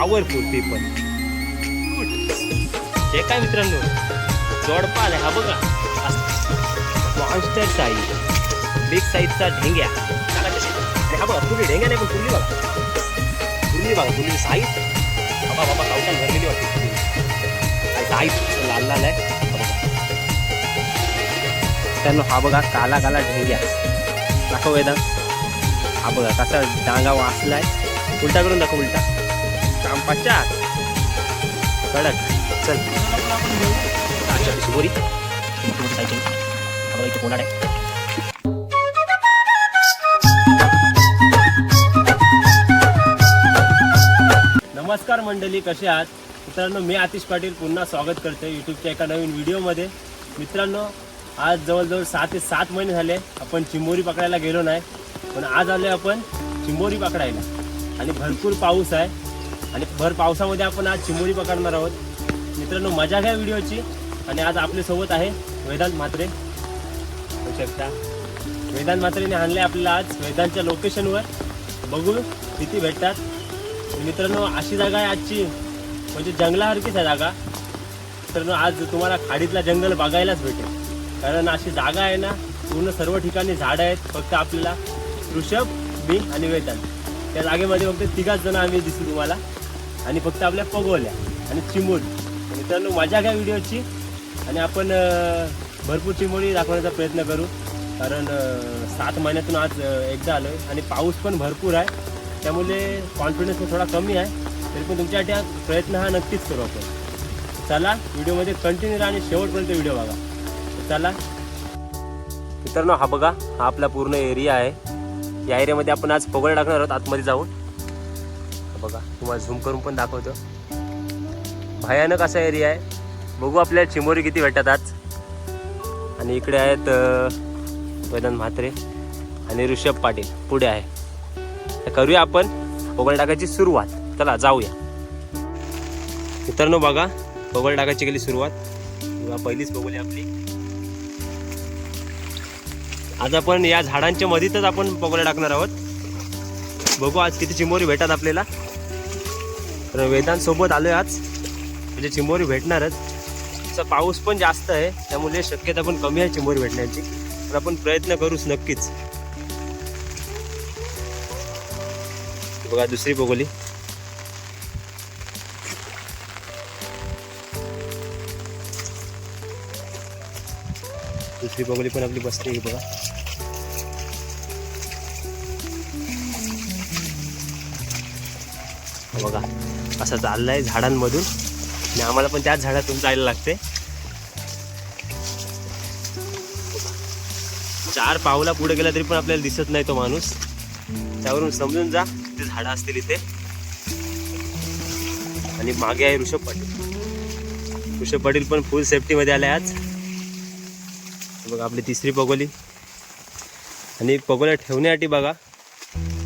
Powerful people हे काय मित्रांनो? जोडपाल हा बघा. मॉन्स्टर साईज बिग साईजचा ढेंग्या. बघा हा बघा पूर्ण ढेंग्या नाही पण तुम्ही बघा. तुम्ही बघा तुम्ही साईज बाबा बाबा गावठाण भरलेली वाटते. काय साईज लाल लाल आहे. हा मित्रांनो हा बघा काला काला ढेंग्या. दाखव वेदा हा बघा कसा डांगा वाचलाय उलटा करून दाखव उलटा. पच्चा कडक. चल. अच्छा शिवोरी मोठी मोठी सायकल बघा इथे कोणाड आहे? नमस्कार मंडळी कसे आहात? मित्रांनो मी आतिश पाटील पुन्हा स्वागत करतो यूट्यूबच्या एका नवीन व्हिडिओमध्ये. मित्रांनो आज जवळजवळ सहा ते सात महिने झाले आपण चिंबोरी पकडायला गेलो नाही पण आज आले आपण चिंबोरी पकडायला. आणि भरपूर पाऊस आहे. आणि भर पावसामध्ये आपण आज चिंबोरी पकडणार आहोत. मित्रांनो मजा घ्या व्हिडिओची. आणि आज आपल्यासोबत आहे वेदांत म्हात्रे. होऊ शकता. वेदांत म्हात्रेने आणले आपल्याला आज वेदांतच्या लोकेशनवर बघू किती भेटतात. मित्रांनो अशी जागा आहे आजची. म्हणजे जंगलासारखीच आहे जागा. मित्रांनो आज तुम्हाला खाडीतला जंगल बघायलाच भेटेल. कारण अशी जागा आहे ना पूर्ण सर्व ठिकाणी झाडं आहेत. फक्त आपल्याला ऋषभ मी आणि वेदांत. त्या जागेमध्ये फक्त तिघाच जण आम्ही दिसू तुम्हाला. आणि फक्त आपल्या पगोल्या आणि चिंबोरी मित्रांनो मजा घ्या व्हिडिओची आणि आपण भरपूर चिंबोरी दाखवण्याचा प्रयत्न करू. कारण सात महिन्यातून आज एकदा आलो आहे आणि पाऊस पण भरपूर आहे. त्यामुळे कॉन्फिडन्स थोडा कमी आहे. तरी पण तुमच्यासाठी हा प्रयत्न हा नक्कीच करू आपण. चला व्हिडिओमध्ये कंटिन्यू राहा आणि शेवटपर्यंत व्हिडिओ बघा. चला. मित्रांनो हा बघा हा आपला पूर्ण एरिया आहे. या एरियामध्ये आपण आज पगड टाकणार आहोत. आतमध्ये जाऊन. बघा तुम्हाला झूम करून पण दाखवतो. भयानक असा एरिया आहे. बघू आपल्या चिमोरी किती भेटतात आज. आणि इकडे आहेत अं, वेदांत म्हात्रे आणि ऋषभ पाटील. पुढे आहे. तर करूया आपण पोगळ टाकायची सुरुवात. चला जाऊया. मित्रांनो बघा पोगळ टाकायची केली सुरुवात. पहिलीच बघूया आपली. आज आपण या झाडांच्या मधीतच आपण पोगळ टाकणार आहोत. बघू आज किती चिमोरी भेटतात आपल्याला. तर वेदांत सोबत आलोय आज. म्हणजे चिमोरी भेटणारच. तसा पाऊस पण जास्त आहे. त्यामुळे शक्यता पण कमी आहे चिमोरी भेटण्याची. तर आपण प्रयत्न करूच नक्कीच. बघा दुसरी बघोली दुसरी बघोली पण आपली बसते बघा. बघा. असं चाललंय झाडांमधून. आणि आम्हाला पण त्याच झाडातून जायला लागते चार पावला पुढे गेला तरी पण आपल्याला दिसत नाही तो माणूस. त्यावरून समजून जा ते झाडं असतील इथे. आणि मागे आहे ऋषभ पाटील. ऋषभ पाटील पण फुल सेफ्टीमध्ये आले आज. बघा आपली तिसरी पगोली. आणि पगोल्या ठेवण्यासाठी बघा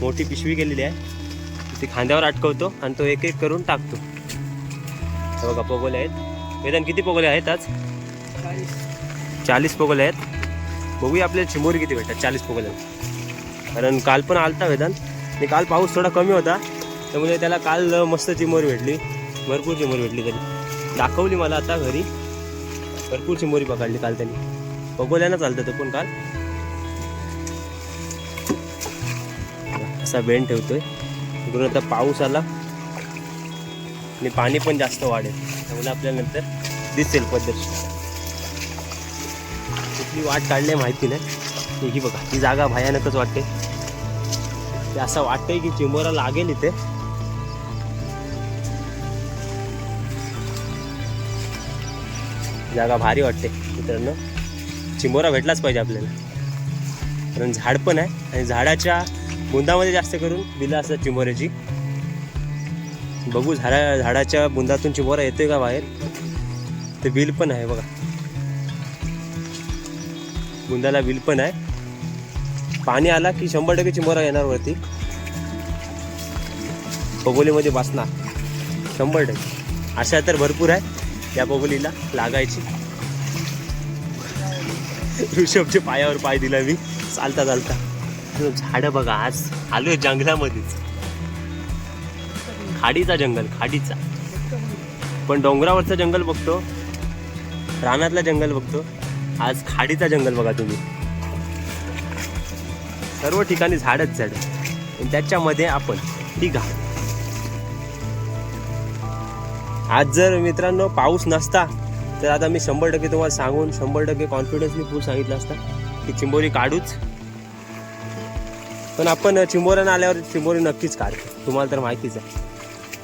मोठी पिशवी केलेली आहे. ती खांद्यावर अटकवतो आणि तो एक एक करून टाकतो. बघा पोगोले आहेत. वेदन किती पोगोले आहेत आज? चाळीस पोगोले आहेत. बघूया आपल्याला चिमोरी किती भेटतात चाळीस पोगोले. कारण काल पण आलता वेदन. आणि काल पाऊस थोडा कमी होता. त्यामुळे त्याला काल मस्त चिमोरी भेटली. भरपूर चिमोरी भेटली तरी दाखवली मला आता घरी. भरपूर चिमोरी पकडली काल त्यांनी. पगोल्यानं चालतं तो पण काल. असा बेंड ठेवतोय. इकडून आता पाऊस आला. आणि पाणी पण जास्त वाढेल. त्यामुळे आपल्याला नंतर दिसेल पद्धत कुठली वाट काढली माहिती नाही. ही बघा ती जागा भयानकच वाटते. ते असं वाटतंय की चिंबोरा लागेल इथे. जागा भारी वाटते मित्रांनो. चिंबोरा भेटलाच पाहिजे आपल्याला. कारण झाड पण आहे आणि झाडाच्या बुंदामध्ये जास्त करून बिलं असतात चिंबोऱ्याची. बघू झाडा झाडाच्या बुंदातून चिंबोरा येतोय का बाहेर? ते बिल पण आहे बघा. बुंदाला बिल पण आहे. पाणी आला की शंभर टक्के चिंबोरा येणार वरती. पगोलीमध्ये बसणार. शंभर टक्के. अशा तर भरपूर आहे त्या पगोलीला लागायची. ऋषभच्या पायावर पाय दिला मी. चालता चालता. झाडं बघा आज आलोय जंगलामध्येच. खाडीचा जंगल खाडीचा. पण डोंगरावरचं जंगल बघतो रानातला जंगल बघतो आज खाडीचा जंगल बघा तुम्ही. सर्व ठिकाणी झाडच झाड. आणि त्याच्यामध्ये आपण ही घाट आज जर मित्रांनो पाऊस नसता तर आता मी शंभर टक्के तुम्हाला सांगून शंभर टक्के कॉन्फिडन्सली फुल सांगितलं असतं की चिंबोरी काढूच. पण आपण चिंबोऱ्यानं आल्यावर चिंबोरी नक्कीच काढतो तुम्हाला तर माहितीच आहे.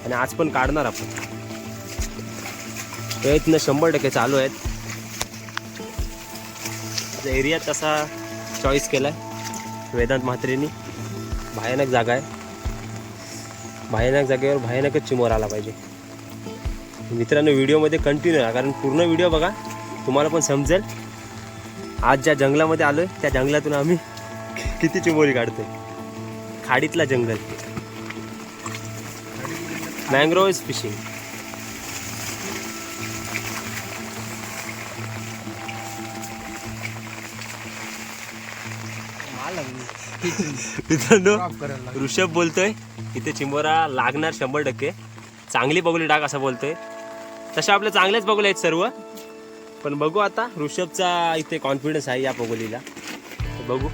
आणि आज पण काढणार आपण. प्रयत्न शंभर टक्के चालू आहेत. एरिया तसा चॉईस केला आहे वेदांत म्हात्रेनी. भयानक जागा आहे. भयानक जागेवर भयानकच चिमोर आला पाहिजे. मित्रांनो व्हिडिओमध्ये कंटिन्यू राहा. कारण पूर्ण व्हिडिओ बघा तुम्हाला पण समजेल. आज ज्या जंगलामध्ये आलो आहे त्या जंगलातून आम्ही किती चिमोरी काढतोय. खाडीतला जंगल. मँग्रोव्ह फिशिंग मित्रांनो ऋषभ बोलतोय. इथे चिंबोरा लागणार शंभर टक्के. चांगली बगुली डाक असं बोलतोय. तशा आपल्या चांगल्याच बगुल्या आहेत सर्व. पण बघू आता ऋषभचा इथे कॉन्फिडन्स आहे या बगुलीला. बघू.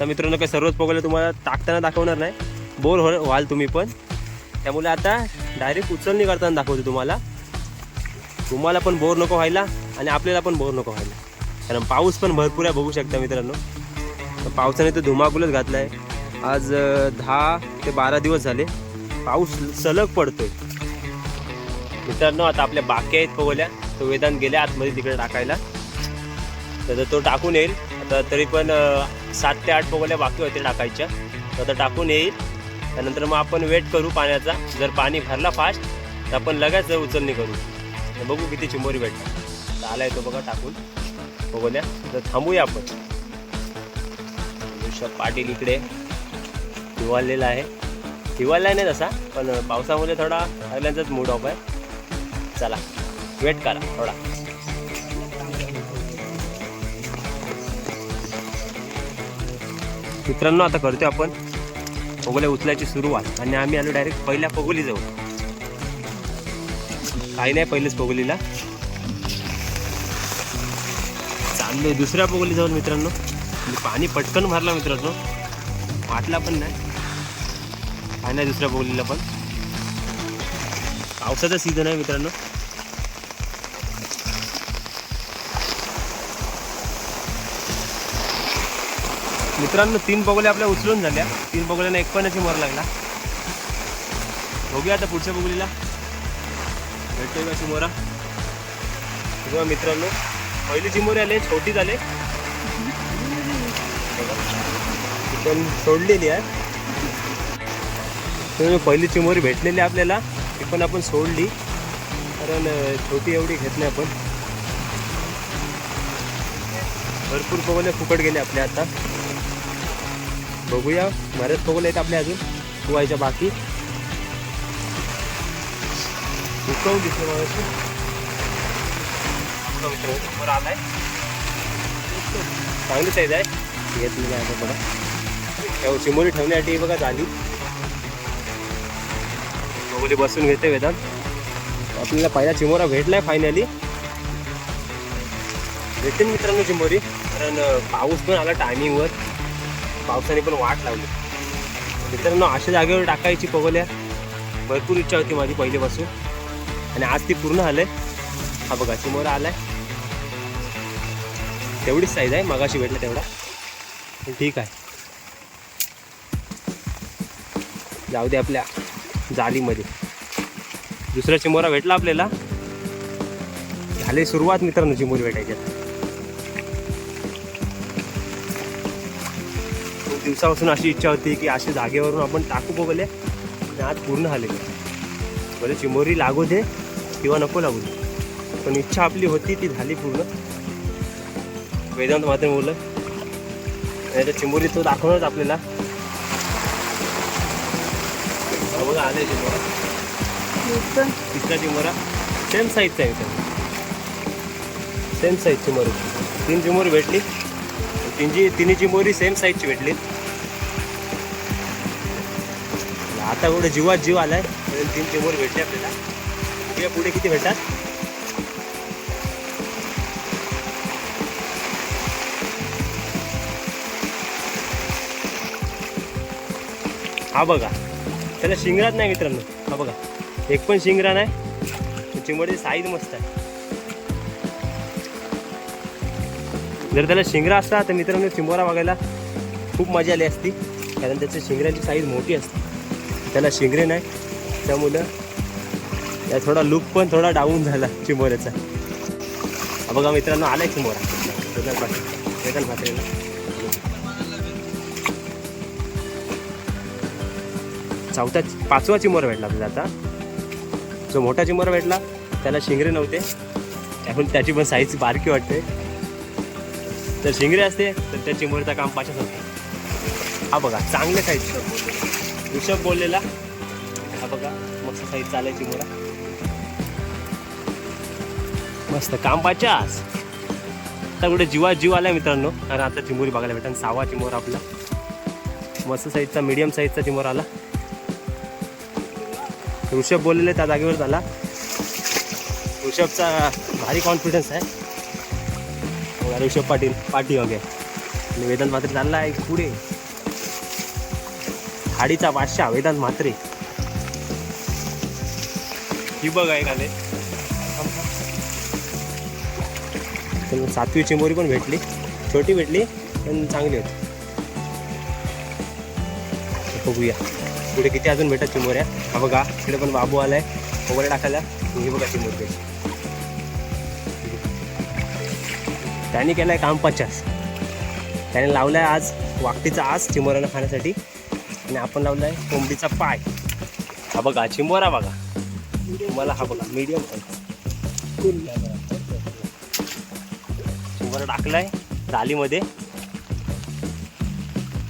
तर मित्रांनो काही सर्वच पगोले तुम्हाला टाकताना दाखवणार नाही. बोर हो व्हाल तुम्ही पण. त्यामुळे आता डायरेक्ट उचलणी करताना दाखवतो तुम्हाला. तुम्हाला पण बोर नको व्हायला आणि आपल्याला पण बोर नको व्हायला. कारण पाऊस पण भरपूर आहे बघू शकता मित्रांनो. पावसाने तर धुमाकूलच घातला आहे आज दहा ते बारा दिवस झाले. पाऊस सलग पडतोय. मित्रांनो आता आपल्या बाक्या आहेत पवल्या तो वेदांत गेल्या आतमध्ये तिकडे टाकायला. तर तो टाकून येईल. आता तरी पण सात ते आठ पवल्या बाकी होते टाकायच्या. तर आता टाकून येईल. त्यानंतर मग आपण वेट करू पाण्याचा. जर पाणी भरला फास्ट तर आपण लगेच उचलणी करू. बघू किती चिंबोरी भेटतात तर येतो बघा टाकून. पवल्या तर थांबूया आपण. ऋषभ पाटील इकडे हिवाळलेला आहे. हिवाळला नाही तसा पण पावसामध्ये थोडा सगळ्यांचाच मूड ऑफ आहे. चला वेट करा थोडा. मित्रांनो आता करतो आपण पगोल्या उचलायची सुरुवात. आणि आम्ही आलो डायरेक्ट पहिल्या पगोली जाऊ काही नाही पहिलेच पगोलीला. चाललोय दुसऱ्या पगोली जाऊन मित्रांनो. पाणी पटकन भरला मित्रांनो. वाटला पण नाही. काय नाही दुसऱ्या पगोलीला पण. पावसाचा सीझन आहे मित्रांनो. मित्रांनो तीन बगोल्या आपल्या उचलून झाल्या. तीन बगोल्यांना एक पण मर लागला. बघूया आता पुढच्या बगुलीला. भेटतोय का शिमोरा किंवा मित्रांनो पहिली चिमोरी आले छोटी झाले. पण सोडलेली आहे. पहिली चिमोरी भेटलेली आहे आपल्याला ती पण आपण सोडली. कारण छोटी एवढी घेत नाही आपण. भरपूर पवले फुकट गेले आपल्या आता. बघूया. बरेच पगोल्या आहेत आपल्या अजून. धुवायच्या बाकी. उकळून दिसलं मला आलाय. चांगली साईज आहे. घेतली नाही आता बघा तेव्हा चिमोरी ठेवण्यासाठी बघा झाली. बघू बसून घेते वेदांत. आपल्याला पहिला चिमोरा भेटलाय फायनली भेटेल मित्रांनो चिमोरी. कारण पाऊस पण आला टायमिंगवर पावसाने पण वाट लावली. मित्रांनो अशा जागेवर टाकायची पगोल्या भरपूर इच्छा होती माझी पहिलीपासून. आणि आज ती पूर्ण आलंय. हा बघा समोर आलाय. तेवढीच साईज आहे मगाशी भेटला तेवढा. ठीक आहे. जाऊ दे आपल्या जालीमध्ये. दुसऱ्या चिमोरा भेटला आपल्याला. झाली सुरुवात मित्रांनो चिमोरी भेटायच्या दिवसापासून अशी इच्छा होती की अशा जागेवरून आपण टाकू बघले आणि आज पूर्ण झाले भले चिमोरी लागू दे किंवा नको लागू दे. पण इच्छा आपली होती ती झाली पूर्ण. वेदांत मात्र बोललं. नाही तर चिंबोरी तो दाखवणारच आपल्याला. बघा आले चिंबोरा तिसरा चिंबोरा सेम साईजचा आहे सेम साईज चिमोरी. तीन चिमोरी भेटली. तिन्ही तिन्ही चिंबोरी सेम साईजची भेटली. आता एवढं जीवात जीव आलाय. दोन तीन चिमोर भेटले आपल्याला. बघूया पुढे किती भेटतात. हा बघा. त्याला शिंगरात नाही मित्रांनो. हा बघा. एक पण शिंगरा नाही. चिंबडीची साईज मस्त आहे. जर त्याला शिंगरा असता तर मित्रांनो चिंबोरा बघायला खूप मजा आली असती. कारण त्याच्या शिंगऱ्यांची साईज मोठी असते. त्याला शिंगरे नाही त्यामुळं त्या थोडा लुक पण थोडा डाऊन झाला चिंबोऱ्याचा हा बघा मित्रांनो आलाय चिंबोरा वेदन पाटील वेदन चौथा पाचवा चिमोरा भेटला आपल्याला आता. जो मोठा चिमोरा भेटला त्याला शिंगरे नव्हते. त्यामुळे त्याची पण साईज बारकी वाटते. तर शिंगरे असते तर त्या चिमोरीचं काम पाचच होतं. हा बघा चांगले साईज ऋषभ बोललेला. हा बघा मस्त साईज चालाय चिमोरा मस्त काम पाचास आता कुठे जीवा जीव आला मित्रांनो. आणि आता चिमोरी बघायला भेटा सहावा चिमोर आपला. मस्त साईजचा मीडियम साईजचा चिमोर आला. ऋषभ बोललेले त्या जागेवर झाला. ऋषभचा भारी कॉन्फिडन्स आहे. ऋषभ पाटील पाठी वगैरे. आणि वेदांत मात्रे चालला आहे पुढे. हाडीचा बादशाह वेदांत मात्रे ही बघ आहे काले पण सातवी चिंबोरी पण भेटली. छोटी भेटली पण चांगली होती. बघूया. पुढे किती अजून भेटत चिमोऱ्या हा बघा इकडे पण बाबू आलाय. वगैरे टाकायला. ही बघा चिमोर त्याने केलाय काम पचास. त्याने लावलाय आज वाकटीचा आज चिमोऱ्यानं खाण्यासाठी. आणि आपण लावलाय कोंबडीचा पाय. हा बघा चिंबोरा बघा. मला हा बघा मीडियम चिंबोरा टाकलाय डालीमध्ये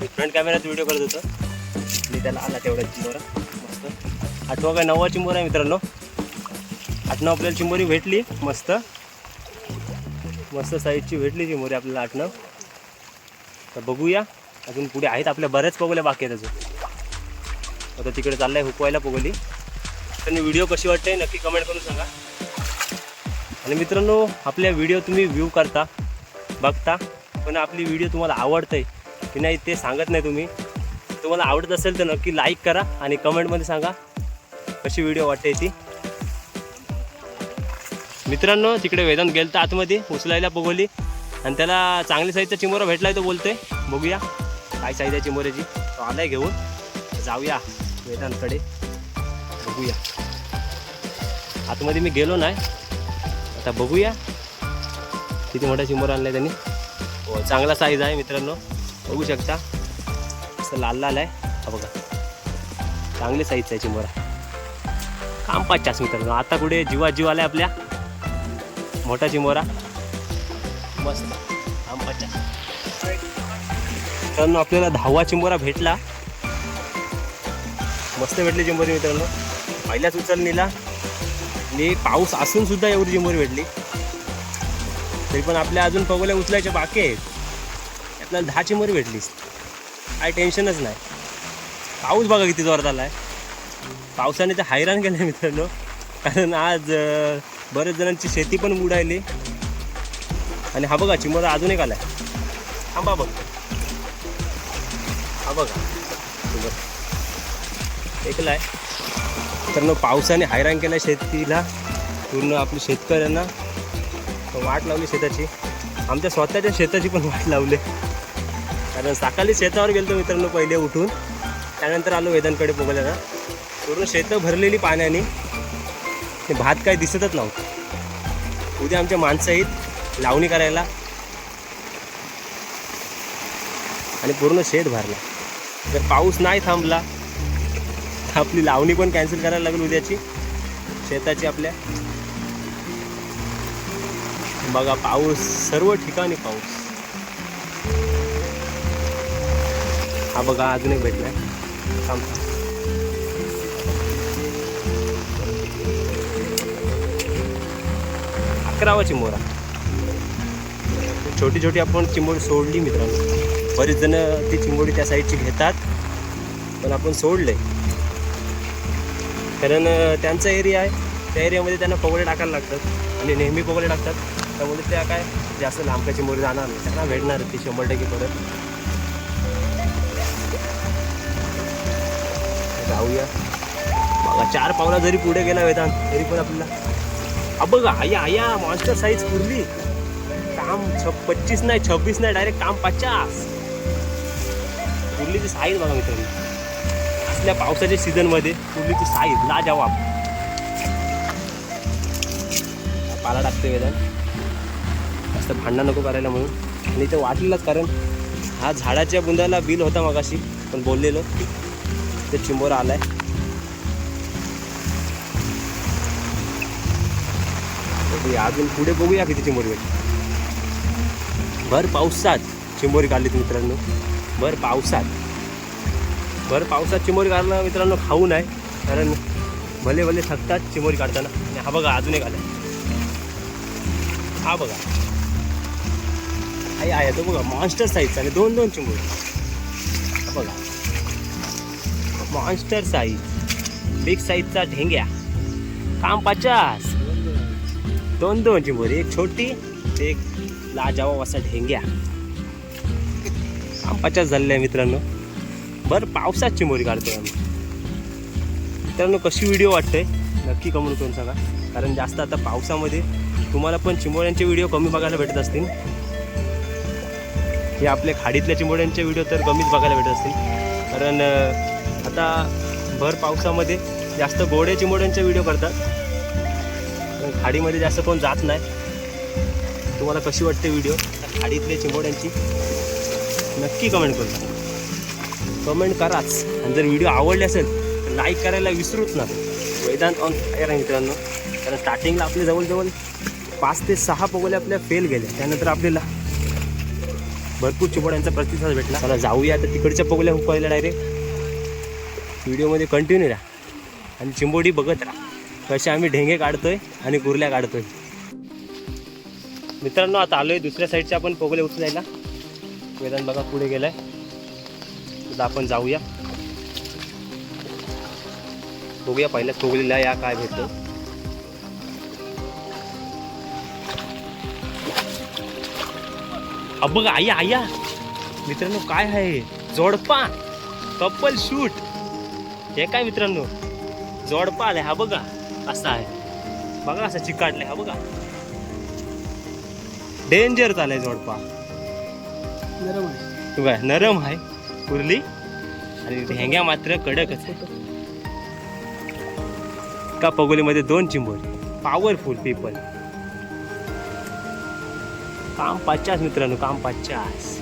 फ्रंट कॅमेऱ्यात व्हिडिओ करत होतो. मी त्याला आला तेवढा चिंबोरा. मस्त. आठवा काय नववा चिंबोरा आहे मित्रांनो. आठ नऊ आपल्याला चिंबोरी भेटली. मस्त. मस्त साईजची भेटली चिंबोरी आपल्याला आठ नऊ तर बघूया. अजून पुढे आहेत आपल्या बऱ्याच पगोल्या बाकी आहेत अजून. आता तिकडे चाललाय हुकवायला पगोली. तर व्हिडिओ कशी वाटते नक्की कमेंट करून सांगा. आणि मित्रांनो आपल्या व्हिडिओ तुम्ही व्ह्यू करता बघता पण आपली व्हिडिओ तुम्हाला आवडते की नाही ते सांगत नाही तुम्ही. तुम्हाला आवडत असेल तर नक्की लाईक करा आणि कमेंटमध्ये सांगा कशी व्हिडिओ वाटते ती. मित्रांनो तिकडे वेदांत गेलं तर आतमध्ये उचलायला बघवली आणि त्याला चांगली साईजचा चिमोरा भेटलाय तो बोलतोय. बघूया. काय साईज आहे चिमोऱ्याची तो आलाय घेऊन. जाऊया वेदांतकडे. बघूया. आतमध्ये मी गेलो नाही. आता बघूया. किती मोठा चिमोरा आणलाय त्यांनी. हो चांगला साईज आहे मित्रांनो. बघू शकता. असं लाल लाल आहे. हा बघा. चांगली साईज आहे चिमोरा काम पाचच्याच मित्रांनो. आता कुठे जीवा जीव आलाय आपल्या. मोठा चिमोरा मस्त. मित्रांनो आपल्याला दहावा चिंबोरा भेटला. मस्त भेटली चिंबोरी मित्रांनो. पहिल्याच उचलणीला. आणि पाऊस असून सुद्धा एवढी चिंबोरी भेटली. तरी पण आपल्या अजून पगोल्या उचलायच्या बाकी आहेत. आपल्याला दहा चिंबोरी भेटली. काय टेन्शनच नाही. पाऊस बघा किती जोरात आला आहे पावसाने तर हैराण केलं मित्रांनो. कारण आज बऱ्याच बरेच जणांची शेती पण बुडायली आणि हा बघा चिंबोरा अजून एक आला आहे थांबा बघ. बघा. एकला आहे. तर पावसाने हैराण केला शेतीला. पूर्ण आपली शेतकऱ्यांना वाट लावली शेताची. आमच्या स्वतःच्या शेताची पण वाट लावली. कारण सकाळी शेतावर गेलो मित्रांनो पहिले उठून. त्यानंतर आलो वेदांकडे बघायला. पूर्ण शेतं भरलेली पाण्याने. ते भात काय दिसतच नव्हतं. उद्या आमच्या माणसं आहेत लावणी करायला. आणि पूर्ण शेत भरला. जर पाऊस नाही थांबला तर आपली लावणी पण कॅन्सल करायला लागेल उद्याची. शेताची आपल्या. बघा पाऊस सर्व ठिकाणी पाऊस. हा बघा अजून एक भेटलाय. थांब. अकरावाची अकरावा चिंबोरा छोटी छोटी आपण चिंबोरी सोडली मित्रांनो. बरेच जण ती चिंबोरी त्या साईडची घेतात पण आपण सोडले कारण त्यांचा एरिया आहे. त्या एरियामध्ये त्यांना पगोडे टाकायला लागतात आणि नेहमी पगोडे टाकतात. त्यामुळे त्या काय जास्त लांबका चिंबोडी जाणार नाही. त्यांना भेटणार ती शंभर टक्के परत. जाऊया. बघा चार पावला जरी पुढे गेला वेदांत तरी पण आपल्याला अब बघा आया आया मॉन्स्टर साईज पुरली काम छ पच्चीस नाही छब्बीस नाही डायरेक्ट काम पचास. कुर्लीची साईज बघा मित्रांनो. असल्या पावसाच्या सीझनमध्ये कुर्लीची साईज लाजवाब. पाला टाकते वेदन. जास्त भांडणं नको करायला म्हणून. आणि ते वाटलेलंच कारण हा झाडाच्या बुंदाला बिल होता मगाशी पण बोललेलो. ते चिंबोरा आलाय. अजून पुढे बघूया किती चिंबोरी भेटते भर पावसात चिंबोरी काढलीत मित्रांनो. भर पावसात. भर पावसात चिमोरी काढणं मित्रांनो खाऊ नाही कारण भले भले थकतात चिमोरी काढताना. आणि हा बघा अजून एक आलाय. हा बघा. आई आहे तो बघा मॉन्स्टर साईज आणि दोन दोन चिमोरी. हा बघा. मॉन्स्टर साईज बिग साईजचा ढेंग्या. काम पचास. दोन दोन चिमोरी. एक छोटी एक लाजवाब असा ढेंग्या. काम झाले आहे मित्रांनो. बरं पावसात चिंबोरी काढतोय आम्ही. मित्रांनो कशी व्हिडिओ वाटते नक्की कमेंट करून सांगा. कारण जास्त आता पावसामध्ये तुम्हाला पण चिंबोड्यांचे व्हिडिओ कमी बघायला भेटत असतील. हे आपल्या खाडीतल्या चिंबोड्यांचे व्हिडिओ तर कमीच बघायला भेटत असतील. कारण आता भर पावसामध्ये जास्त गोडे चिंबोड्यांचे व्हिडिओ करतात. खाडीमध्ये जास्त कोण जात नाही. तुम्हाला कशी वाटते व्हिडिओ खाडीतल्या चिंबोड्यांची नक्की कमेंट करू कमेंट कराच. आणि जर व्हिडिओ आवडले असेल तर लाईक करायला विसरूच नका. वेदांत ऑन फायर आहे मित्रांनो. कारण स्टार्टिंगला आपले जवळजवळ पाच ते सहा पगोले आपल्या फेल गेले. त्यानंतर आपल्याला भरपूर चिंबोड्यांचा प्रतिसाद भेटला. मला जाऊया तर तिकडच्या पगोल्या हुकवायला डायरेक्ट व्हिडिओमध्ये कंटिन्यू राहा. आणि चिंबोडी बघत राहा. कसे आम्ही ढेंगे काढतोय आणि कुर्ल्या काढतोय. मित्रांनो आता आलोय दुसऱ्या साईडचे आपण पोगले उचलायला वेदांत बघा पुढे गेलाय. आता आपण जाऊया. बघूया पहिल्या चोगलीला या काय भेटतं. अब बघा आया आया. मित्रांनो काय आहे? जोडपा. Couple shoot. हे काय मित्रांनो? जोडपा आलाय हा बघा. असा आहे. बघा असा चिकाटलाय हा बघा. डेंजर चालाय जोडपा. नरम आहे. नरम आहे कुर्ली आणि ढेंग्या मात्र कडकच आहे. का पगोलीमध्ये दोन चिंबोरी. पॉवरफुल पीपल काम पचास मित्रांनो काम पचास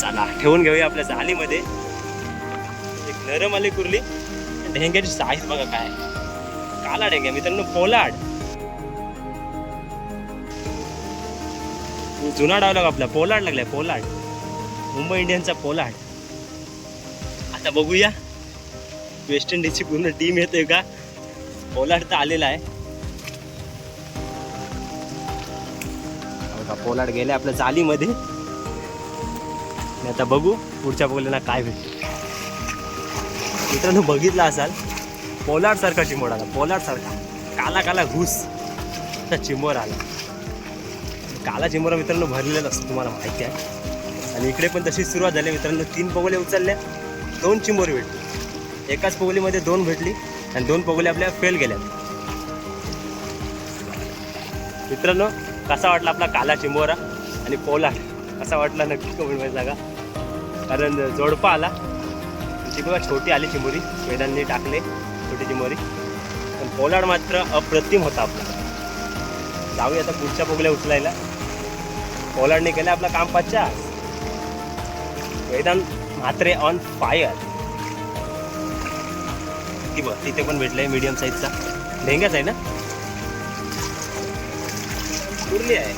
चला ठेवून घेऊया आपल्या जालीमध्ये एक नरम आली कुर्ली. ढेंग्याची साईज बघा काय काला ढेंग्या मित्रांनो पोलाड जुना डाव लाग आपला पोलाड लागलाय पोलाड मुंबई इंडियन्सचा पोलाड आता बघूया. वेस्ट इंडिजची पूर्ण टीम येते का? पोलाड तर आलेला आहे. का पोलाड गेले आपल्या जालीमध्ये आता बघू पुढच्या बोलला काय भेटते मित्रांनो बघितला असाल? पोलाड सारखा चिमोड आला. पोलाड सारखा. काला काला घुस. त्या चिमोर आला. काला चिंबोरा मित्रांनो भरलेलं असतं तुम्हाला माहिती आहे. आणि इकडे पण तशीच सुरुवात झाली मित्रांनो तीन पगोले उचलल्या दोन चिंबोरी भेटली. एकाच पगोलीमध्ये दोन भेटली आणि दोन पगोले आपल्या फेल गेल्या मित्रांनो कसा वाटला आपला काला चिंबोरा आणि पोला कसा वाटला नक्की कमेंटमध्ये जागा कारण जोडपा आला. ती छोटी आली चिंबोरी वेदांनी टाकले छोटी चिंबोरी पण पोलाड मात्र अप्रतिम होता आपला. जाऊया आता पुढच्या पोगल्या उचलायला. पोलाडने केलं आपलं काम पाचच्या वेदांत म्हात्रे ऑन फायर ती बघ तिथे पण भेटलंय मीडियम साईजचा ढेंग्याच आहे ना? कुर्ली आहे.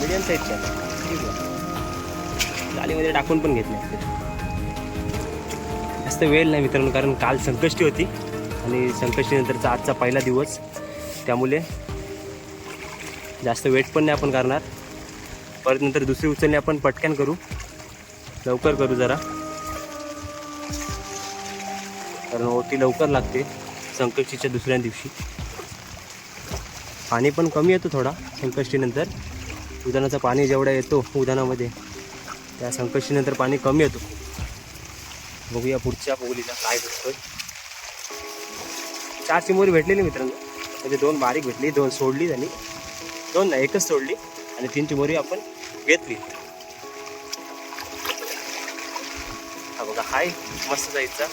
मीडियम साईजच्या गालीमध्ये टाकून पण घेतले जास्त वेळ नाही मित्रांनो कारण काल संकष्टी होती. आणि संकष्टीनंतरचा आजचा पहिला दिवस. त्यामुळे जास्त वेट पण नाही आपण करणार. परत नंतर दुसरी उचलणी आपण पटकन करू. लवकर करू जरा. कारण ओटी लवकर लागते संकष्टीच्या दुसऱ्या दिवशी. पाणी पण कमी येतो थोडा संकष्टीनंतर. उदानाचं पाणी जेवढा येतो उदानामध्ये त्या संकष्टीनंतर पाणी कमी येतो. बघूया पुढच्या पोगलीला काय भेटतोय चार चिमोरी भेटलेली मित्रांनो. म्हणजे दोन बारीक भेटली दोन सोडली त्यांनी दोन नाही एकच सोडली. आणि तीन चिमोरी आपण घेतली. हा बघा हाय मस्त जायचा.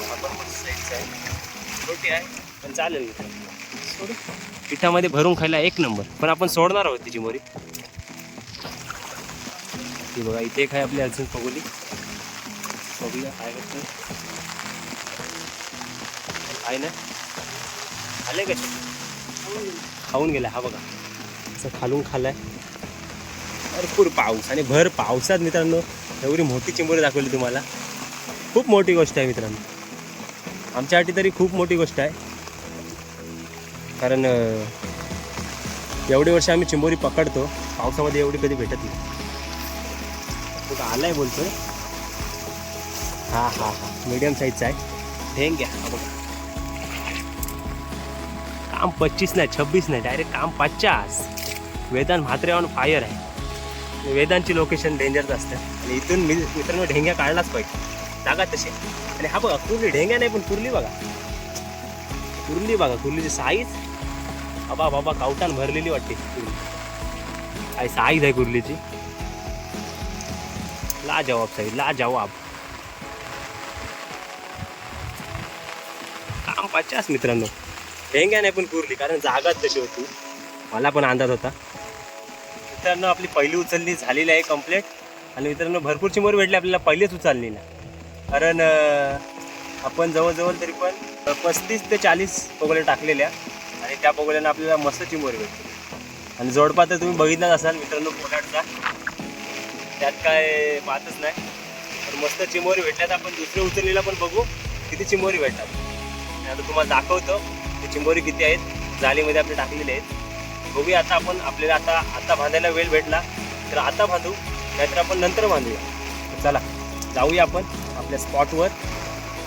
हा पण मस्त आहे. छोटी आहे पण चालेल सोडू. पिठामध्ये भरून खायला एक नंबर पण आपण सोडणार आहोत तिची मोरी ती बघा इथे एक आहे आपली अजून पगोली. बघूया काय करतो आहे ना? आले का? खाऊन गेला हा बघा. असं खालून खाल्लाय. भरपूर पाऊस आणि भर पावसात मित्रांनो एवढी मोठी चिंबोरी दाखवली तुम्हाला. खूप मोठी गोष्ट आहे मित्रांनो. आमच्यासाठी तरी खूप मोठी गोष्ट आहे. कारण एवढी वर्ष आम्ही चिंबोरी पकडतो पावसामध्ये एवढी कधी भेटत नाही. तो आलाय बोलतोय. हा हा हा. मीडियम साईजचा आहे. ठेंग घ्या बघा. काम पच्चीस नाही छब्बीस नाही डायरेक्ट काम पचास. वेदांत म्हात्रे ऑन फायर आहे. वेदांची लोकेशन डेंजरच असतं. आणि इथून मी मित्रांनो ढेंग्या काढलाच पाहिजे. जागा तशी. आणि हा बघा कुर्ली ढेंग्या नाही पण कुर्ली बघा. कुर्ली बघा कुर्लीची साईज बाबा बाबा कावटान भरलेली वाटते कुर्ली. काय साईज आहे कुर्लीची? ला जवाब साईज ला जवाब काम पचास मित्रांनो. ढेंग्या नाही पण कुरली कारण जागाच तशी होती. मला पण अंदाज होता. मित्रांनो आपली पहिली उचलली झालेली आहे कंप्लीट आणि मित्रांनो भरपूर चिमोर भेटली आपल्याला पहिलेच उचलली ना कारण आपण जवळजवळ तरी पण पस्तीस ते चाळीस पगोल्या टाकलेल्या आणि त्या पगोल्यानं आपल्याला मस्त चिमोरी भेटते आणि जोडपा तर तुम्ही बघितलाच असाल मित्रांनो पोलाटचा त्यात काय पाहतच नाही. तर मस्त चिमोरी भेटल्यात. आपण दुसऱ्या उचललेला पण बघू किती चिमोरी भेटतात. आता तुम्हाला दाखवतो. ते चिंबोरी किती आहेत जाळीमध्ये आपले टाकलेले आहेत. बघूया आता आपण आपल्याला आता आता बांधायला वेळ भेटला. तर आता बांधू नाहीतर आपण नंतर बांधूया चला जाऊया आपण आपल्या स्पॉटवर.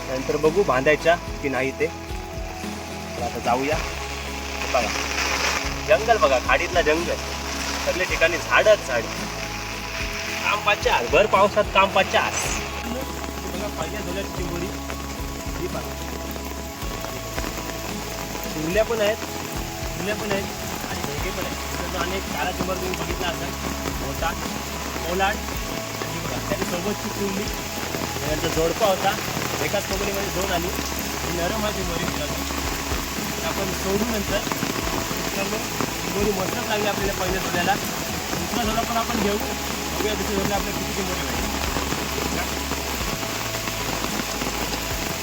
नंतर बघू बांधायच्या की नाही ते. तर आता जाऊया. बघा. जंगल बघा खाडीतला जंगल. सगळ्या ठिकाणी झाडच झाड. काम पाचच्या भर पावसात काम पचास बघा पहिल्या धुल्याची चिंबोरी. उरल्या पण आहेत उरल्या पण आहेत आणि ढेके पण आहेत. त्याचा अनेक चारा चिंबर तुम्ही बघितला असाल मोठा ओलाट आणि बघा त्याची सोबतची कुंडली त्यांचा जोडपा होता. एकाच कोकणीमध्ये दोन आली. नरम आहे मित्रांनो तर आपण सोडू नंतर. चिंबोरी मस्तच लागली आपल्याला पहिल्या सोड्याला दुसरा सोडा पण आपण घेऊ. बघूया दुसऱ्या सोडला आपल्याला किती चिंबोरी भेटेल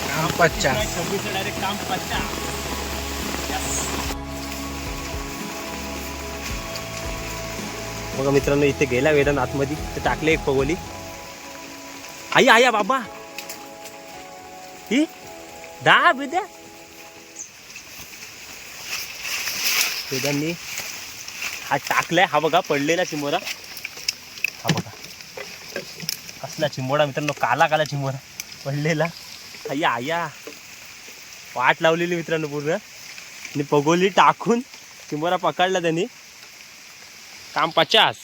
काम पचास छब्बीस डायरेक्ट काम पचास बघा मित्रांनो इथे गेला वेदन आतमध्ये ते टाकले एक पगोली आई आया बाबा. ही दहा बिद्या वेदांनी हा टाकलाय हा बघा पडलेला चिंबोरा हा बघा. कसला चिंबोडा मित्रांनो काला काला चिंबोरा पडलेला आया आया वाट लावलेली मित्रांनो पूर्ण. आणि पगोली टाकून चिंबोरा पकडला त्यांनी. काम पचास.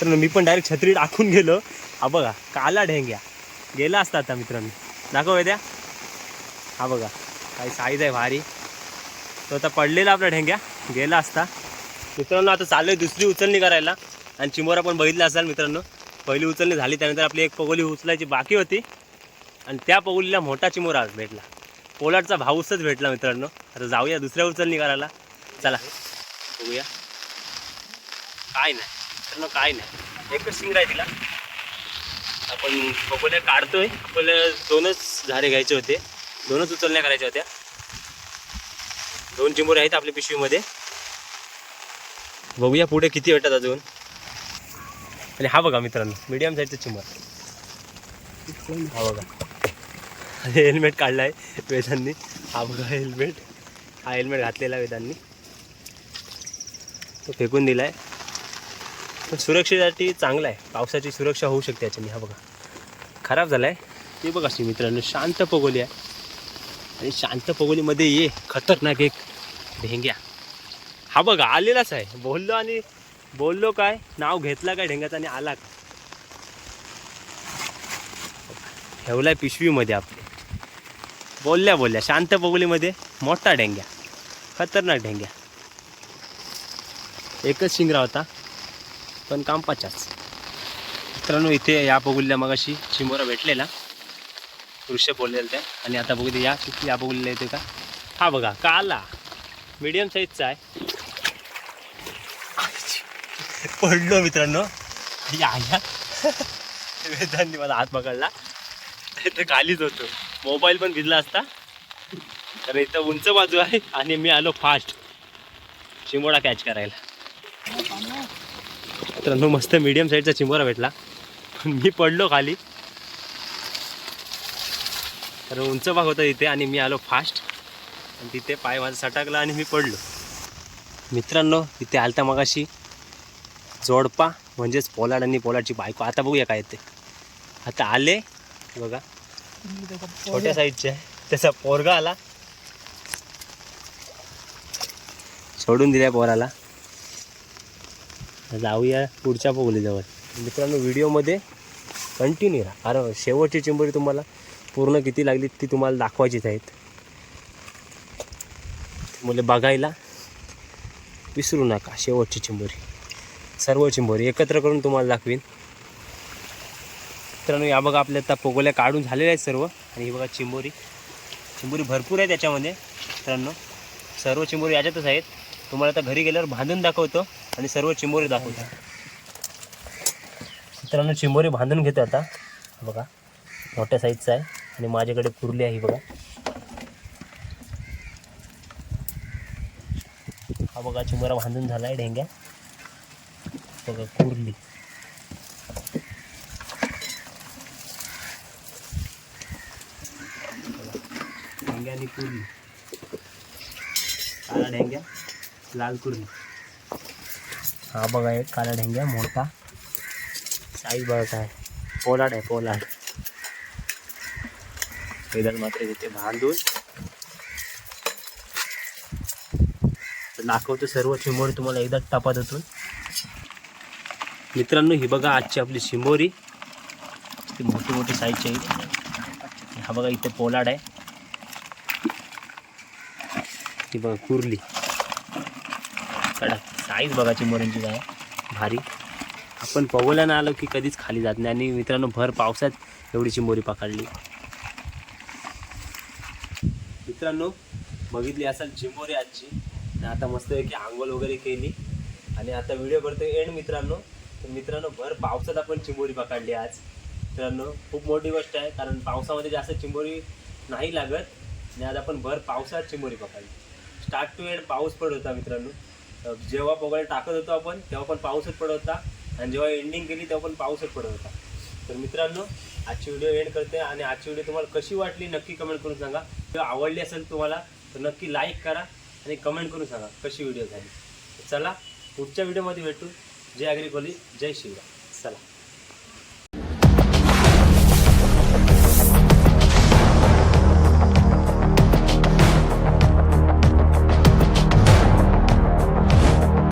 तर मी पण डायरेक्ट छत्री टाकून गेलो. हा बघा काला ढेंग्या. गेला असता आता मित्रांनो. दाखव द्या हा बघा काही साईज आहे भारी. तो आता पडलेला आपला ढेंग्या. गेला असता. मित्रांनो आता चाललोय दुसरी उचलणी करायला. आणि चिमोरा पण बघितला असाल मित्रांनो. पहिली उचलणी झाली त्यानंतर आपली एक पगोली उचलायची बाकी होती. आणि त्या पगोलीला मोठा चिमोरा आज भेटला. पोलाटचा भाऊसच भेटला मित्रांनो. आता जाऊया दुसऱ्या उचलणी करायला. चला बघूया. काय नाही. मित्रांनो काय नाही. एकच शिंग आहे तिला. आपण पगोल्या काढतोय. पहिले दोनच झाडे घ्यायचे होते. दोनच उचलण्या करायच्या होत्या. दोन चिंबोरे आहेत आपल्या पिशवीमध्ये. बघूया पुढे किती भेटतात अजून. आणि हा बघा मित्रांनो मीडियम साईजचा चिंबर. हा बघा. आणि हेल्मेट काढलाय वेदांनी. हा बघा हेल्मेट हा हेल्मेट घातलेला वेदांनी. तो फेकून दिलाय. पण सुरक्षेसाठी चांगला आहे. पावसाची सुरक्षा होऊ शकते याच्याने. हा बघा. खराब झाला आहे ते बघा मित्रांनो शांत पगोली आहे. आणि शांत पगोलीमध्ये ये. खतरनाक एक ढेंग्या. हा बघा आलेलाच आहे. बोललो आणि बोललो काय? नाव घेतला काय ढेंग्याचा आणि आला का आहे पिशवीमध्ये आपले. बोलल्या बोलल्या. शांत पगोलीमध्ये मोठा ढेंग्या. खतरनाक ढेंग्या. एकच शिंगरा होता. पण काम पाचाच मित्रांनो इथे या बघुल्या मगाशी चिमोरा भेटलेला. दृश्य बोललेलं ते. आणि आता बघू दे या किती या बघुल्या येते का? हा बघा काला. मीडियम साईजचा आहे. पडलो मित्रांनो. या वेदांनी मला हात पकडला. तर खालीच होतो. मोबाईल पण भिजला असता. तर इथं उंच बाजू आहे आणि मी आलो फास्ट चिंबोडा कॅच करायला. मित्रांनो मस्त मीडियम साईजचा चिंबोरा भेटला. पण मी पडलो खाली. तर उंच भाग होता तिथे आणि मी आलो फास्ट आणि तिथे पाय माझा सटाकला आणि मी पडलो. मित्रांनो तिथे आलता मगाशी जोडपा म्हणजेच पोलाड आणि पोलाडची बायको. आता बघूया काय येते आता आले बघा. छोट्या साईजचे त्याचा पोरगा आला. सोडून दिल्या पोराला. जाऊया पुढच्या पोगलीजवळ. मित्रांनो व्हिडिओमध्ये कंटिन्यू राहा. कारण शेवटची चिंबोरी तुम्हाला पूर्ण किती लागली ती तुम्हाला दाखवायचीच आहेत. मुले बघायला विसरू नका शेवटची चिंबोरी सर्व चिंबोरी एकत्र करून तुम्हाला दाखवीन. मित्रांनो या बघा आपल्या आता पोगोल्या काढून झालेल्या आहेत सर्व. आणि ही बघा चिंबोरी. चिंबोरी भरपूर आहे त्याच्यामध्ये. मित्रांनो सर्व चिंबोरी याच्यातच आहेत. तुम्हाला आता घरी गेल्यावर बांधून दाखवतो. आणि सर्व चिंबोरी दाखवतात मित्रांनो चिंबोरी बांधून घेतो आता. बघा मोठ्या साईजचा आहे आणि माझ्याकडे कुर्ली आहे बघा. हा बघा चिंबोरा बांधून झाला आहे ढेंग्या बघा कुर्ली. ढेंग्या आणि कुर्ली. काळा ढेंग्या लाल कुर्ली. हा बघा एक काळा ढेंग्या मोठा. साईज बघा काय. पोलाड आहे पोलाड. वेदन मात्र तिथे बांधून दाखवतो सर्व चिंबोरी तुम्हाला एकदा टपात होतून मित्रांनो ही बघा आजची आपली शिंबोरी ती मोठी मोठी साईजची आहे. हा बघा इथे पोलाड आहे. ती बघा कुर्ली. साईज बघा चिंबोऱ्यांची काय भारी. आपण पवल्यानं आलो की कधीच खाली जात नाही. आणि मित्रांनो भर पावसात एवढी चिंबोरी पकडली. मित्रांनो बघितली असाल चिंबोरी आजची. आणि आता मस्तपैकी आंघोळ वगैरे केली. आणि आता व्हिडिओ करतो एंड मित्रांनो. तर मित्रांनो भर पावसात आपण चिंबोरी पकडली आज. मित्रांनो खूप मोठी गोष्ट आहे कारण पावसामध्ये जास्त चिंबोरी नाही लागत. आणि आज आपण भर पावसात चिंबोरी पकडली. स्टार्ट टू एंड पाऊस पडत होता मित्रांनो. जेव्हा पगड टाकत होतो आपण तेव्हा पण पाऊसच पडत होता. आणि जेव्हा एंडिंग केली तेव्हा पण पाऊसच पडत होता. तर मित्रांनो आजची व्हिडिओ एंड करते आणि आजची व्हिडिओ तुम्हाला कशी वाटली नक्की कमेंट करून सांगा. किंवा आवडली असेल तुम्हाला तर नक्की लाईक करा आणि कमेंट करून सांगा कशी व्हिडिओ झाली. चला पुढच्या व्हिडिओमध्ये भेटू. जय अग्रिकोली जय शिवराय. चला.